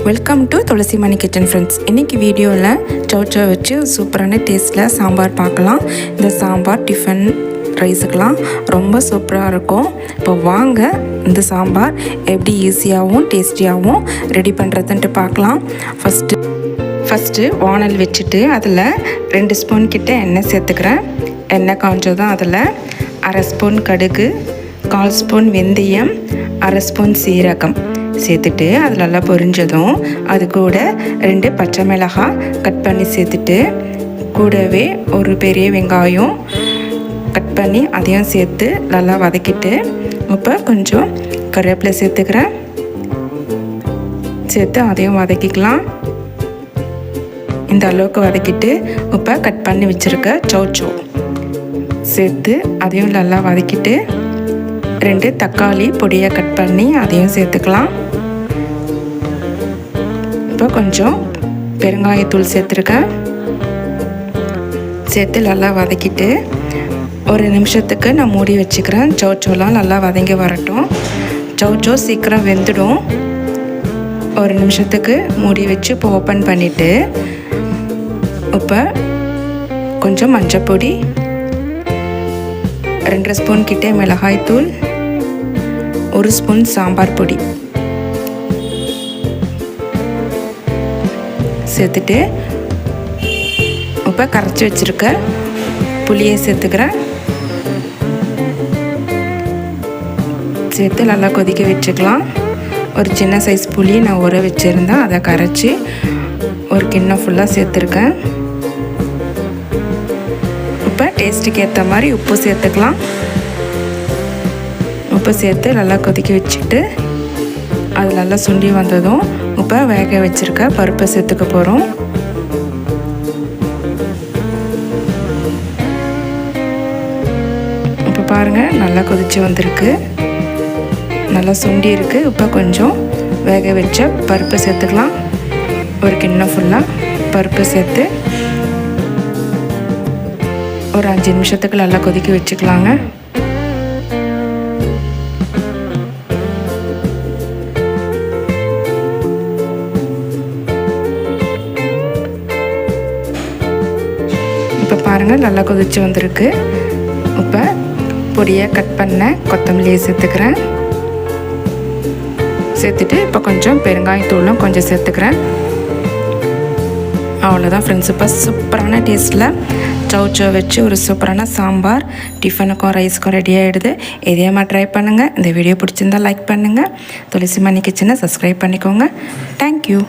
Welcome to Tulasi Mani kitchen friends இன்றைக்கி வீடியோவில் சௌச்சோ வச்சு சூப்பரான டேஸ்ட்டில் சாம்பார் பார்க்கலாம். இந்த சாம்பார் டிஃபன் ரைஸுக்கெலாம் ரொம்ப சூப்பராக இருக்கும். இப்போ வாங்க இந்த சாம்பார் எப்படி ஈஸியாகவும் டேஸ்டியாகவும் ரெடி பண்ணுறதுன்ட்டு பார்க்கலாம். ஃபஸ்ட்டு ஃபஸ்ட்டு வானல் வச்சுட்டு அதில் ரெண்டு ஸ்பூன் கிட்ட எண்ணெய் சேர்த்துக்கிறேன். எண்ணெய் காஞ்சதும் அதில் அரை ஸ்பூன் கடுகு கால் ஸ்பூன் வெந்தயம் அரை ஸ்பூன் சீரகம். சேர்த்துட்டு அது நல்லா பொரிஞ்சதும் அது கூட ரெண்டு பச்சை மிளகாய் கட் பண்ணி சேர்த்துட்டு கூடவே ஒரு பெரிய வெங்காயம் கட் பண்ணி அதையும் சேர்த்து நல்லா வதக்கிட்டு இப்போ கொஞ்சம் கருவேப்பிலை சேர்த்துக்கிறேன். சேர்த்து அதையும் வதக்கிக்கலாம். இந்த அளவுக்கு வதக்கிட்டு இப்போ கட் பண்ணி வச்சுருக்க சௌச்சோ சேர்த்து அதையும் நல்லா வதக்கிட்டு ரெண்டு தக்காளி பொடியை கட் பண்ணி அதையும் சேர்த்துக்கலாம். இப்போ கொஞ்சம் பெருங்காயத்தூள் சேர்த்துருக்கேன் சேர்த்து நல்லா வதக்கிட்டு ஒரு நிமிஷத்துக்கு நான் மூடி வச்சுக்கிறேன். சௌச்சோலாம் நல்லா வதங்கி வரட்டும். சௌச்சோ சீக்கிரம் வெந்துடும். ஒரு நிமிஷத்துக்கு மூடி வச்சு இப்போ ஓப்பன் பண்ணிவிட்டு இப்போ கொஞ்சம் மஞ்சப்பொடி ரெண்டரை ஸ்பூன் கிட்டே மிளகாய்த்தூள் ஒரு ஸ்பூன் சாம்பார் பொடி. சேர்த்துட்டு இப்போ கரைச்சி வச்சுருக்க புளியை சேர்த்துக்கிறேன். சேர்த்து நல்லா கொதிக்க வச்சுக்கலாம். ஒரு சின்ன சைஸ் புளி நான் ஊற வச்சுருந்தேன். அதை கரைச்சி ஒரு கிண்ணம் ஃபுல்லாக சேர்த்துருக்கேன். இப்போ டேஸ்ட்டுக்கு ஏற்ற மாதிரி உப்பு சேர்த்துக்கலாம். உப்பு சேர்த்து நல்லா கொதிக்க வச்சுட்டு அது நல்லா சுண்டி வந்ததும் இப்போ வேக வச்சுருக்க பருப்பை சேர்த்துக்க போகிறோம் இப்போ பாருங்கள் நல்லா கொதிச்சு வந்திருக்கு. நல்லா சுண்டி இருக்குது இப்போ கொஞ்சம் வேக வச்ச பருப்பு சேர்த்துக்கலாம். ஒரு கிண்ணம் ஃபுல்லாக பருப்பு சேர்த்து ஒரு அஞ்சு நிமிஷத்துக்கு நல்லா கொதிக்க வச்சுக்கலாங்க. இப்போ பாருங்கள் நல்லா கொதிச்சு வந்திருக்கு. இப்போ பொடியை கட் பண்ண கொத்தமல்லியை சேர்த்துக்கிறேன். சேர்த்துட்டு இப்போ கொஞ்சம் பெருங்காயத்தூளும் கொஞ்சம் சேர்த்துக்கிறேன். அவ்வளோதான் ஃப்ரெண்ட்ஸ் இப்போ சூப்பரான டேஸ்ட்டில் சௌச்சோ வச்சு ஒரு சூப்பரான சாம்பார் டிஃபனுக்கும் ரைஸுக்கும் ரெடி ஆகிடுது இதே மாதிரி ட்ரை பண்ணுங்கள் இந்த வீடியோ பிடிச்சிருந்தா லைக் பண்ணுங்கள் துளசி மணி கிச்சனை சப்ஸ்கிரைப் பண்ணிக்கோங்க தேங்க்யூ